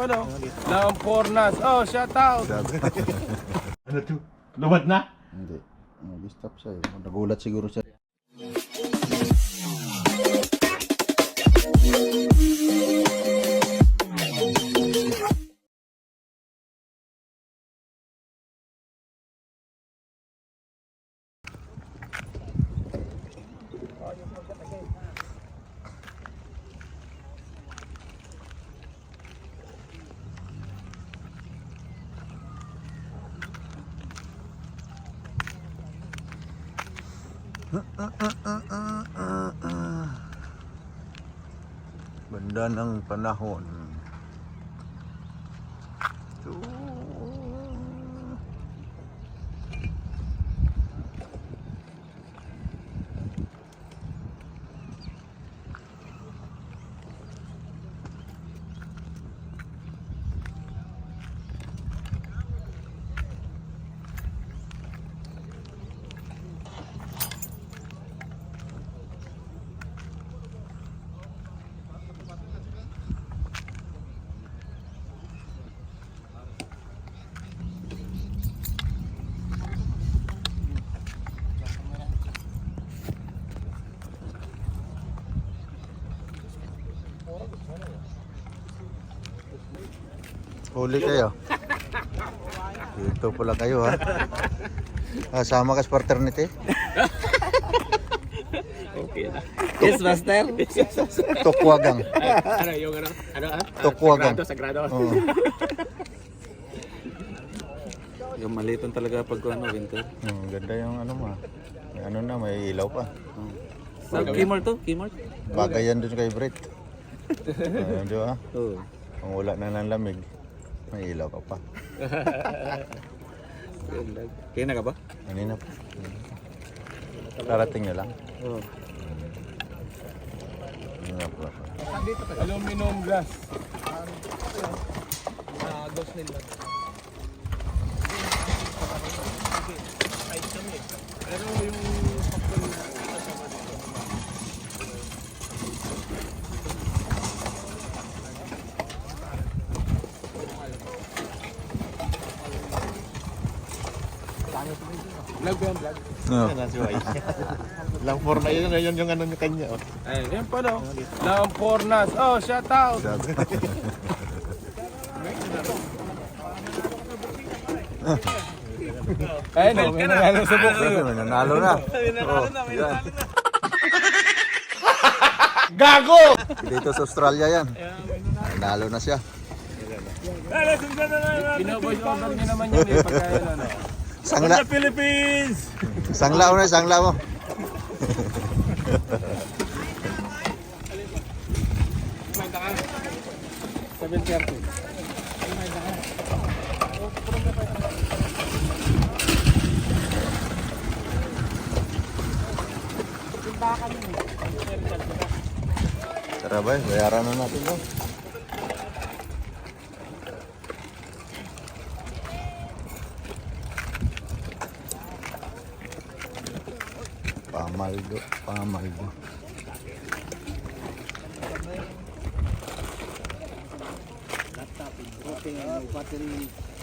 Ano? Lampornas. Oh, shout out. Ano to? Lumad na? Hindi. Nag-stop siya. eh. Nagulat siguro siya. Banda ng panahon. Huli kayo. Dito pala kayo ha. Ah, sama ka sa fraternity? Okay na. Yes, master. Tukwagang. ano yung ano? Ano ah? Tukwagang. Sagrado, sagrado. Oo. Yung malitan talaga pag ano, winter. Hmm, ganda yung ano mo. ah. May ano na, may ilaw pa. Sa Kmart to? Kmart? Bagay yan dun kay Brett. Ah, di ba? Oo. Kung wala na ng lamig, may ilaw ka pa. Kaya na ka ba? Kanina pa. Karating nyo lang. Oo. Kanina pa. Aluminum glass. Vlog ba yan, vlog? No. Lang for na yun, yun yung ano yung kanya. Oh. Ayun, yan pa no. Lampornas. Oh, shout out. Ayun, no, may nanalo sa book. Pwede, may nanalo na. Oh, yan. Gago! Dito sa Australia yan. Nanalo na siya. Over niyo naman yun eh. Pagka yun, ano. Sangla. Philippines! Sangla mo na, sangla mo. Tara ba, bayaran na natin to. Pamaldo, pamaldo.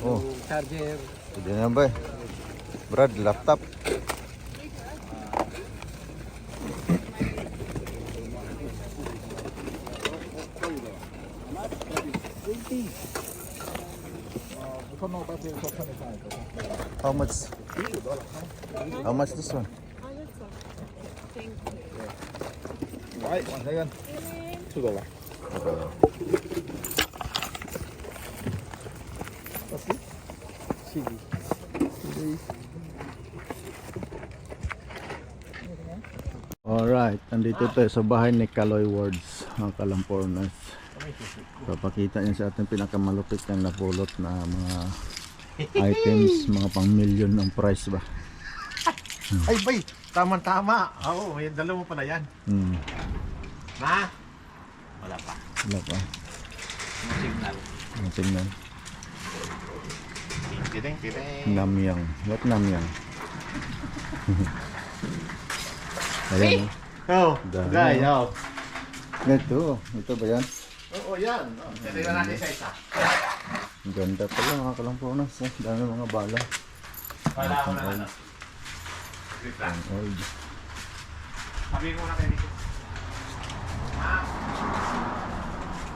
Oh, Charger. na ba eh? Brad, laptop. How much? How much this one? Alright, nandito tayo sa bahay ni Kaloy Wards, ang Kalampornas. Papakita niya sa ating pinakamalupit na napulot na mga items, mga pang million ng price ba. Ay, bay! Tama-tama! Oo, may dala mo pala yan. Hmm, Na? Wala pa. wala pa. Signal. Ang tingnan. Pireng, pireng. Namyang. What namyang? Ayan. Oh, Dami. guys, oh. Ito, ito ba yan? Oh, yan. Oh, Tingnan natin sa isa. Ang ganda pala mga kalampornas. Eh. Dami mga bala. Wala ako na ano. Old. Sabihin ko na kayo dito.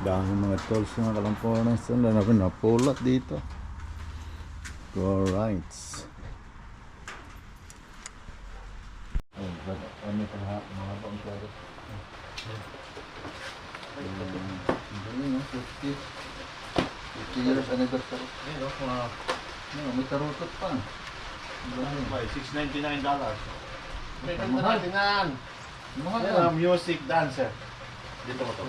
Dami mga tools mga kalampornas. Ang dami na pulat dito. Alright. Oh, ano pa lahat mga bangkero. Ang galing no, 50. 50 years anniversary. Ayun, oh, mga No, may karutot pa. Ang galing. By $699. May Mahal. music dancer. Dito mo to.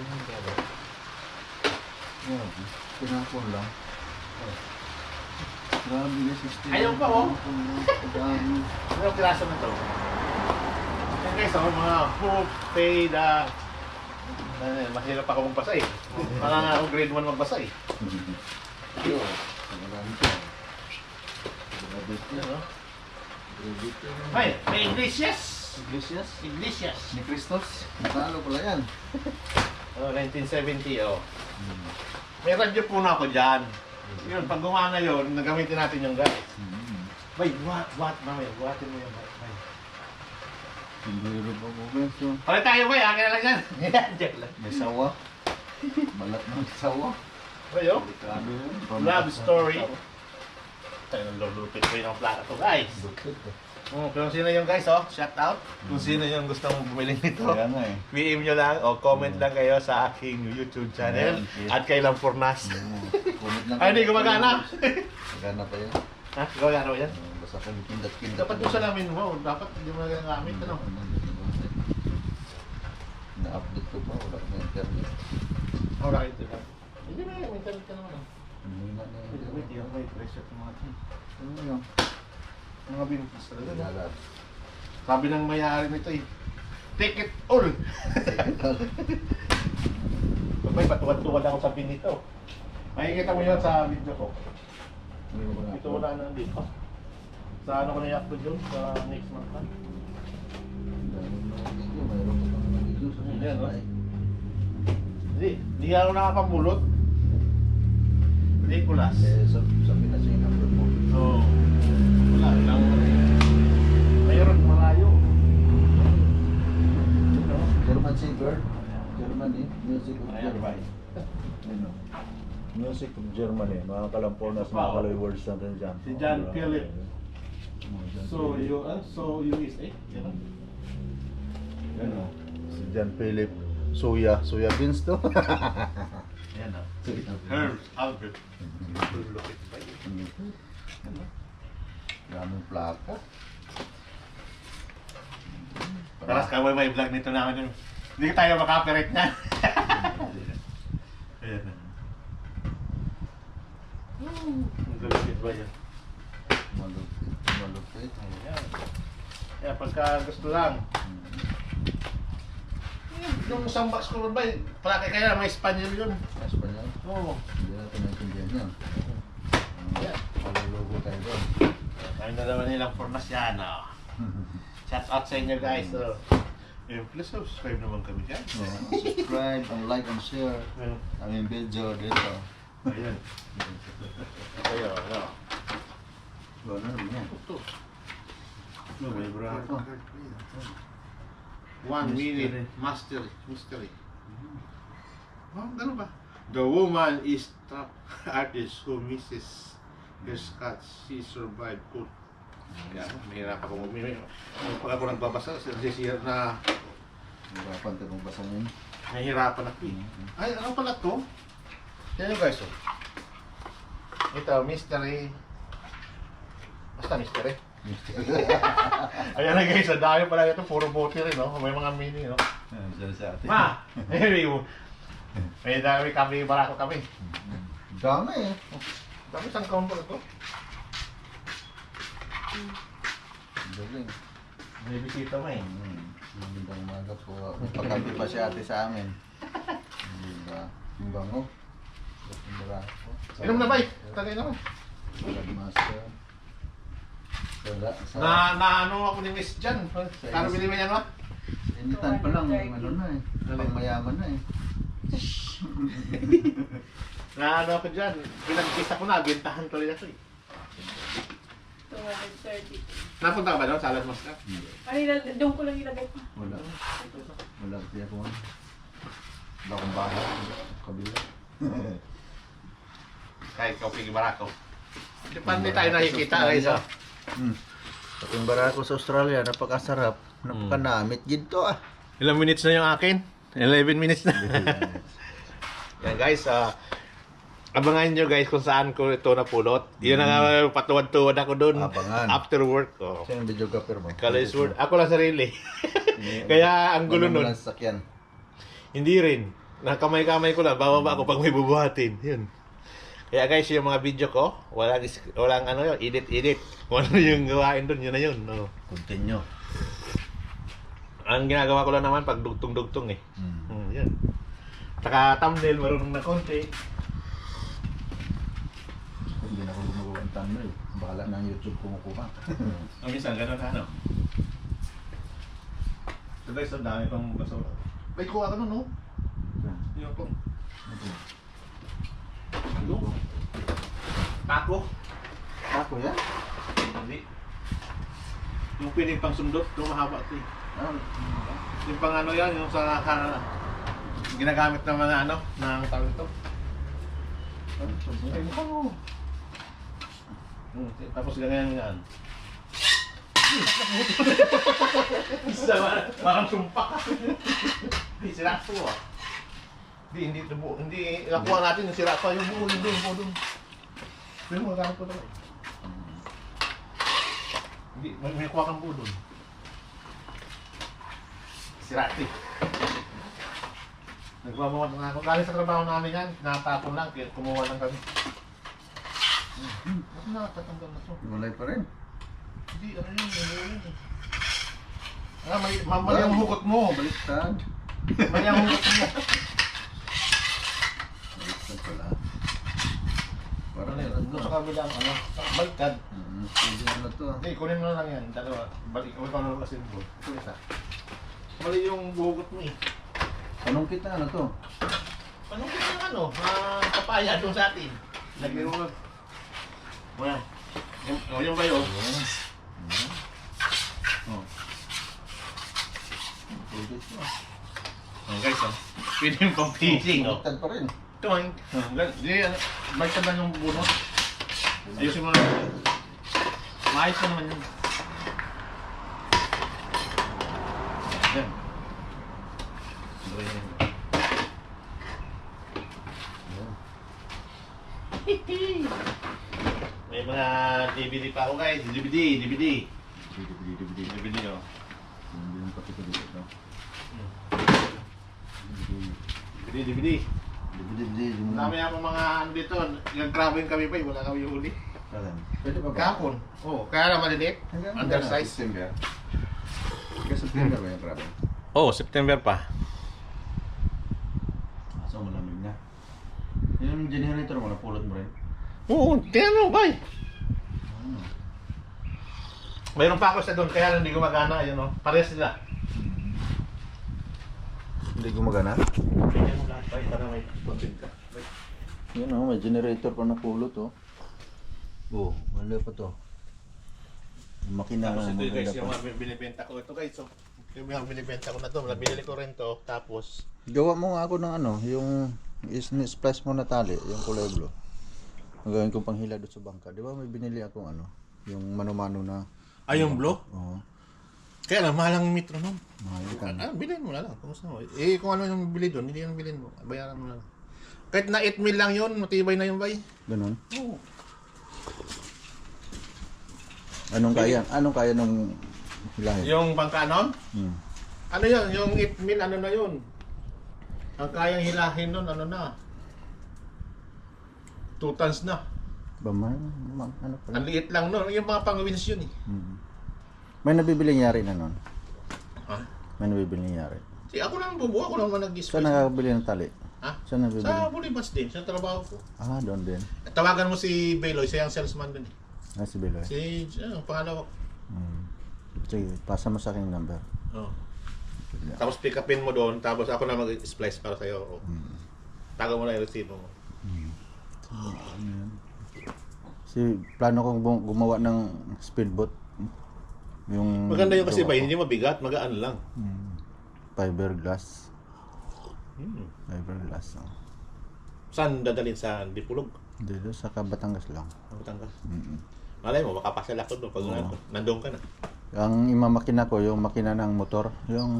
Yeah, tinapon lang. Grabe na 60. Ayaw pa, oh. Ang dami. Ano ang klase na to? Yan guys, oh, mga fade, ah, ano, mahirap ako magbasa eh. Parang nga ako grade 1 magbasa eh. Yo, marami pa. Grabe ito. Yan. Grabe. Ay, may Iglesias. Iglesias? Iglesias. Ni Cristos? Natalo pala yan. Oh, 1970, oh. May radyo po na ako dyan. Yun, pag gumana yun, nagamitin natin yung guys. Bay, what, what, mamaya, buhatin mo yung bay. Hindi pa po beso. Palit tayo, bay, akin na lang yan. Yan, dyan lang. May sawa. Balat ng sawa. Bay, oh. Yun. Love story. Tayo nang lulupit ko yun ang plaka to, guys. Dukit eh. Oh, kung sino yung guys, oh, shout out. Kung sino yung gusto mong bumili nito. Kaya nga eh. PM nyo lang o comment lang kayo sa aking YouTube channel Ayan, at kay Lang Furnas. Kumit lang. Ay, hindi gumagana. Gumagana pa yan. ha? Gumagana ba yan? Oh, Basta kung kindat-kindat. Dapat doon sa lamin mo, dapat hindi mo nagagamit, ano? Na-update ko pa, wala na internet. Alright, diba? Hindi na yung internet ka naman. ah. Hindi na na Wait, wait, yung may pressure ng mga team. Ano yun? Mga binukis talaga. Wala. Sabi ng may-ari nito eh, take it all! Babay, patuwad-tuwad ako sa pin nito. Makikita mo yun sa video ko. Ito wala na dito. Sa ano ko na i-upload yun? Sa next month na. Ayan, no? Hindi, hindi ako nakapamulot. Nicholas. Eh, sa, sa Pinas yung number mo. Oo. German Shepherd. Germany. Music of Germany. Ano? Music of Germany. Mga kalampornas, mga kaloy words natin dyan. Si John. Philip. Oh, John So, you, uh, so USA. Yan o. Yan o. Si John Philip. Suya. Suya beans to. Yan o. Suya. Herb Albert. Lupit pa yun. Daming plaka. Paras ka may vlog nito namin. Hindi tayo makaperate niyan. Ayan na. Ang lupit ba yan? Malupit. Malupit. Ayan. Kaya pagka gusto lang. Yung isang box ko ba, palaki kaya may Espanyol yun. Espanyol. Oo. Hindi natin naintindihan yan. Yan. Malulugo tayo doon. Ayun na naman nilang furnace yan. Oh. Shout out sa inyo guys. Oh. Eh, please subscribe naman kami guys. Oh, subscribe, and like, and share. Ayun. Aming video dito. Ayun. Ayun. Ano. Gano'n rin yan. Ito. No, may bra. One minute mystery. Mystery. Oh, ganun ba? The woman is top artist who misses her scotch. She survived court. Yan, mahirap ako umimi. Pag ako nagbabasa, year na Hirapan tayo kung basahin. nahihirapan ako eh. Ay, ano pala to? Yan yung guys, oh. Ito, mystery. Basta mystery. Ayan na guys, ang dami pala ito. Puro bote rin, no? May mga mini, no? Diyan sa atin. Ma! Anyway, may dami kami, barako kami. Dami eh. Dami isang combo na to. Galing. May bisita mo eh. Hmm. Magandang umaga po. Pagkabi pa si ate sa amin. Yung bango. Yung barako. Inom na ba eh? Tagay naman. Salad master. Wala. Na, na ano ako ni Miss Jan. Kano binili mo yan, ma? Initan pa lang. Ano na eh. Pang mayaman na eh. na ano ako dyan, pinagkita ko na, bintahan ko rin ako eh. 230. Napunta ka ba doon sa Alas Mosca? Kanina, doon ko lang ilagay pa. Wala. Wala siya ko. Wala akong bahay. Kabila. Kahit ikaw pigi barako. Di pa hindi tayo nakikita guys oh. Hmm. Yung barako sa Australia, napakasarap. Napakanamit gito ah. Ilang minutes na yung akin? 11 minutes na. Yan guys, ah abangan nyo guys kung saan ko ito napulot. Yun na nga, patuwad-tuwad ako doon. Abangan. After work. Oh. Sino yung videographer mo? College World. Ako lang sarili. Kaya ang gulo nun. Walang sasakyan. Hindi rin. Nakamay-kamay ko lang. Bababa ako pag may bubuhatin. Yun. Kaya guys, yung mga video ko, walang, walang ano yun, edit-edit. Kung ano yung gawain doon, yun na yun. No. Continue. Ang ginagawa ko lang naman pag dugtong-dugtong eh. Hmm. Hmm, yan. Saka thumbnail, marunong na konti. Ako gumagawa ng thumbnail. Bahala na ang YouTube kumukuha. O minsan, ganun na ano. So guys, ang dami pang basura. May kuha ka nun, no? Yung pong. Ano? Taco? Ako yan? Hindi. Yung pinig pang sundot, yung mahaba ito eh. Ah, Yung pang ano yan, yung sa ka, ginagamit ng mga ano, ng tawag ito. Ay, mukha mo. Hmm, tapos ganyan yan. Sama, parang sumpak. Hindi, sira po ah. Hindi, hindi ito buo. Hindi, nakuha natin yung sira pa. Yung buo, yung buo, buo dun. Pero gamit ko naman. Hindi, may, may kuha kang buo dun. Sira ito. Nagmamawat na ako. Galing sa trabaho namin yan, natapon lang, kaya kumuha lang kami. Hmm. Ano na, na to. Walay pa rin. Hindi, ano yun, ano yun. eh. Ah, may, ma- mali ang hugot mo. Baliktad. Mali ang hugot mo. Baliktad pala. Parang Ano yun, ano sa kabilang, ano, baliktad. Hmm, Pwede ano to. Hindi, kunin mo na lang yan. Dalawa. Balik, ikaw na lang kasi yung buhok. Ito isa. Mali yung hugot mo eh. Anong kita ano to? Anong ng ano? Ah, papaya doon sa atin. Lagyan mo. Wala. Yung, oh, yung ba yun? Oh. Pwede to. Oh, guys, oh. Pwede yung pang fishing, oh. Baliktad pa rin. Ito, oh. gan- Di, ano, baliktad lang yung bunot. Ayusin mo na. Maayos ka naman yun. Yan. Ganyan. May mga DVD pa ako guys. DVD, DVD. Dibidi, dibidi, dibidi. DVD, oh. Hindi yung pati ko dito. DVD, DVD. Dibidi, dibidi. Yung Marami ako mga ano dito. Nag-grabbing kami pa eh. Wala kami huli. Pwede ba ba? Kahapon. Oo, oh, kaya lang maliliit. Undersize. September. Hanggang September ba yung grabe? Oo, oh, September pa. So malamig na. Yung generator mo, napulot mo rin. Oo, tingnan mo, bay. Mayroon pa ako sa doon, kaya lang hindi gumagana. Ayun o, parehas sila. Hindi gumagana? Tingnan mo lahat, bay, para may content ka. Yun oh, may generator pa napulot oh. Oh, wala pa to. Makina Tapos na ito guys, maganda yung pa. mga binibenta ko. Ito guys, so, yung mga binibenta ko na to. Binili ko rin to. Tapos, Gawa mo nga ako ng ano, yung is splash mo na tali, yung kulay blue. Magawin kong panghila doon sa bangka. Di ba may binili akong ano, yung mano-mano na, ay yung blue. oh, Kaya lang, mahal ang metronome. mahal ka na. Ah, bilhin mo na lang. Kumusta mo? Eh, kung ano yung bili doon, hindi yung bilhin mo. Bayaran mo na lang. Kahit na 8 mil lang yun, matibay na yung bay. Ganun. Oo. Anong kaya? Anong kaya nung hilahin? Yung bangkanon, Hmm. ano yun, yung 8 mil, ano na yun? Ang kayang hilahin nun, ano na? 2 tons na. Ba, mahal, ano pala? Ang liit lang nun. Yung mga pang-wins yun eh. Hmm. May nabibili yari na nun. Ha? May nabibili yari. Si ako lang bubuo, ako naman Saan nag-display. nakakabili ng tali? Ha? Saan nabibili? Sa Bulibas din, sa trabaho ko. Ah, doon din. Tawagan mo si Beloy, siya yung salesman dun eh. Ah, si Beloy. Si, ano, pangalawa ko. Hmm. Sige, pasa mo sa akin yung number. Oh. Tapos pick upin mo doon, tapos ako na mag-splice para sa'yo. Oh. Hmm. Tago mo na yung resibo mo. Si plano kong gumawa ng speedboat. Yung Maganda yung kasi ba, hindi mabigat, magaan lang. Fiberglass. Hmm. Fiberglass. Oh. Saan dadalhin sa Dipulog? Dito sa Batangas lang. Ang Batangas. Mm. Malay mo, makapasal ako doon pag nandun, nandun ka na. Ang imamakina ko, yung makina ng motor, yung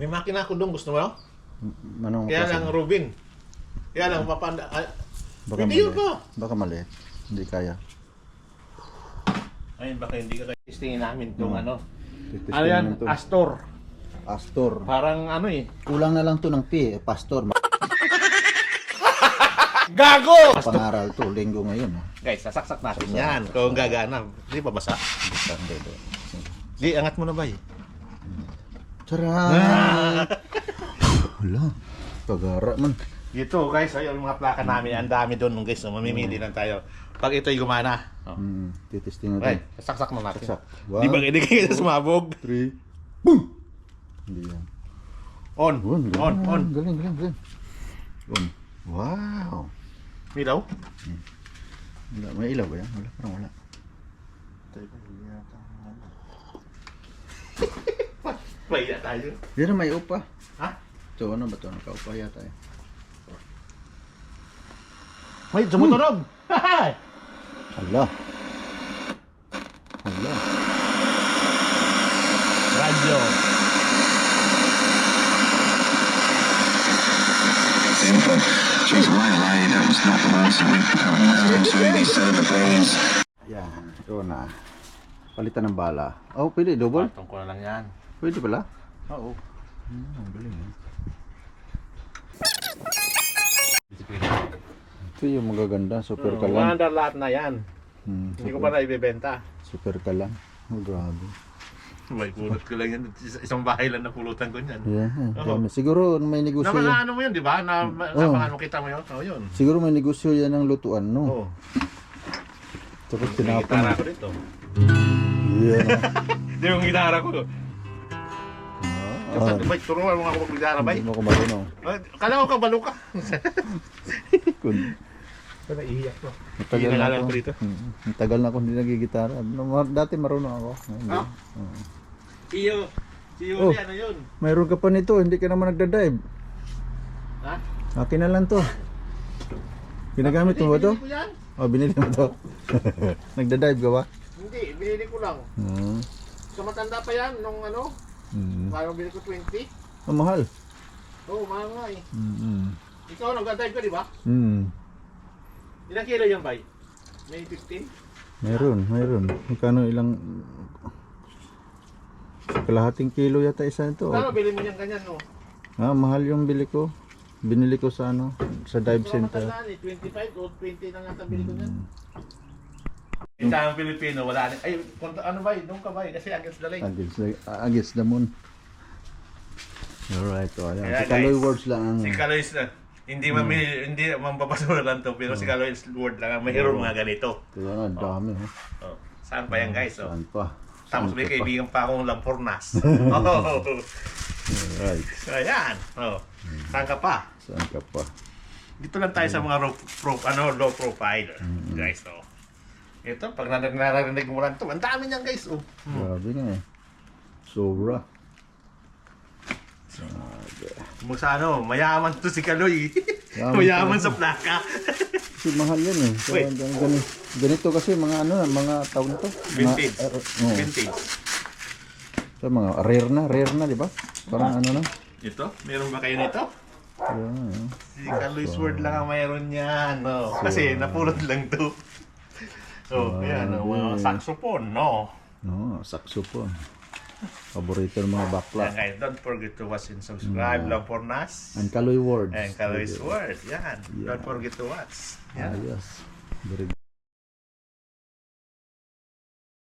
May makina ako doon, gusto mo? no? m- anong Kaya klase? lang, Rubin. Kaya lang, mapanda... ah, Baka Video maliit. ko! Baka maliit. Hindi kaya. Ayun, baka hindi ka kaya. Testingin namin itong Hmm. ano. Ano yan? to. Astor. Astor. Parang ano eh. Kulang na lang to ng P, eh, pastor. Gago! Pangaral to, linggo ngayon. oh. Guys, sasaksak natin yan. Kung gagana. Di ba basa? Hindi, hindi. Di, angat mo na ba eh? Tara! Wala. Pagara man. Dito guys, ayun yung mga plaka namin. Ang dami doon guys. So, mamimili lang tayo. Pag ito'y gumana. Oh. Hmm, titisting Okay, natin. sasaksak na natin. Saksak. Di ba One, hindi kayo sumabog? three, boom! Hindi yan. On, On, on, on. Galing, galing, galing. On. Wow. Milaw? Wala, may ilaw ba yan? Wala, parang wala. Paya tayo. Yan na may upa. Ha? So ano ba ito? Nakaupa yata eh. May tumutunog! Hala. Hala. Radyo. Jeez, why lie? That was not the last week. I'm doing these celebrations. Yan. Ito na. Palitan ng bala. Oh, pwede. Double? Patong ko na lang yan. Pwede pala. Oo. Hmm, ang galing eh. Ito yung magaganda. Super ka lang. Mga lahat na yan. Hmm, Hindi ko pa na ibebenta. super ka lang. Oh, grabe. May pulot ko lang yan. Is- Isang bahay lang na pulutan ko yan. Yeah, Oo. dami. Siguro may negosyo Naman yan. na ano mo yun, di ba? Na, na, Oo. na ano kita mo yun? Oo, yun. Siguro may negosyo yan ng lutuan, no? Oo. Tapos May gitara tinapon. ko dito. Yeah. Hindi yung gitara ko. Ah, Basta, Bay, turuan mo nga ako mag-gitara, bay. Hindi mo ko marunong. Ah, Kala ko kabalo ka. Kun- Ba't naiiyak ko? Matagal na ako. ko dito. Hmm, Matagal na ako hindi nagigitara. Dati marunong ako. Ngayon, Ah? hindi. Iyo. Si Oh. Ano yun? Mayroon ka pa nito, hindi ka naman nagda-dive. Ha? Akin na lang to. Ginagamit mo ba to? Binili ko yan. Oh, binili mo to. Nagda-dive ka ba? Hindi, binili ko lang. Hmm. So matanda pa yan, nung ano, Hmm. parang binili ko 20. Ang mahal. Oo, oh, mahal nga eh. Hmm. Ikaw, nag-dive ka, di ba? Hmm. Ilang kilo yan, bay? May 15? Mayroon, mayroon. Magkano ilang kalahating kilo yata isa ito. Kano bili mo yan ganyan, no? Ah, mahal yung bili ko. Binili ko sa ano, sa dive So, center. matandaan eh, 25 o 20 na nga bili ko yan. Yung tayong Pilipino, wala na. Ay, punta, ano ba, doon ka ba? Kasi against the lake. Against the, against the moon. Alright, oh, ayan. Kaya, Si Kaloy guys, Words lang ang... Si Kalois na, hindi hmm. hindi mambabasura lang to, pero si Kalois word lang, ang mayroon mga ganito. Ito na, ang dami. Oh. Oh, saan pa yan guys? Oh. Saan pa? Tapos Saan may ka pa? kaibigan pa akong lampornas. oh, Alright, so ayan. Oh. Saan ka pa? saan ka pa? Dito lang tayo sa mga low, pro, ano, low profile. Guys, oh. Ito, pag nar- narinig mo lang to, ang dami niyan guys. Oh. Grabe nga eh. Sobra. Kung sa ano, mayaman to si Kaloy. Yaman mayaman talaga. sa plaka. Kasi mahal yan eh. So, Wait. gan- gan- ganito kasi mga ano, mga taon to. Mga, Vintage. er, oh, Vintage. so, mga rare na, rare na, di ba? Parang ano na. Ito, meron ba kayo nito? Eh. Si Kaloy's word lang ang mayroon niyan. No? Kasi napulot lang to. Oh, ayan, oh, mga saxophone, no? No, saxophone. Paborito ng mga bakla. Yan guys, don't forget to watch and subscribe lang for nas. And Kaloy Words. And Kaloy's word, yan. Don't forget to watch. Ah, Yan. yes. Very good.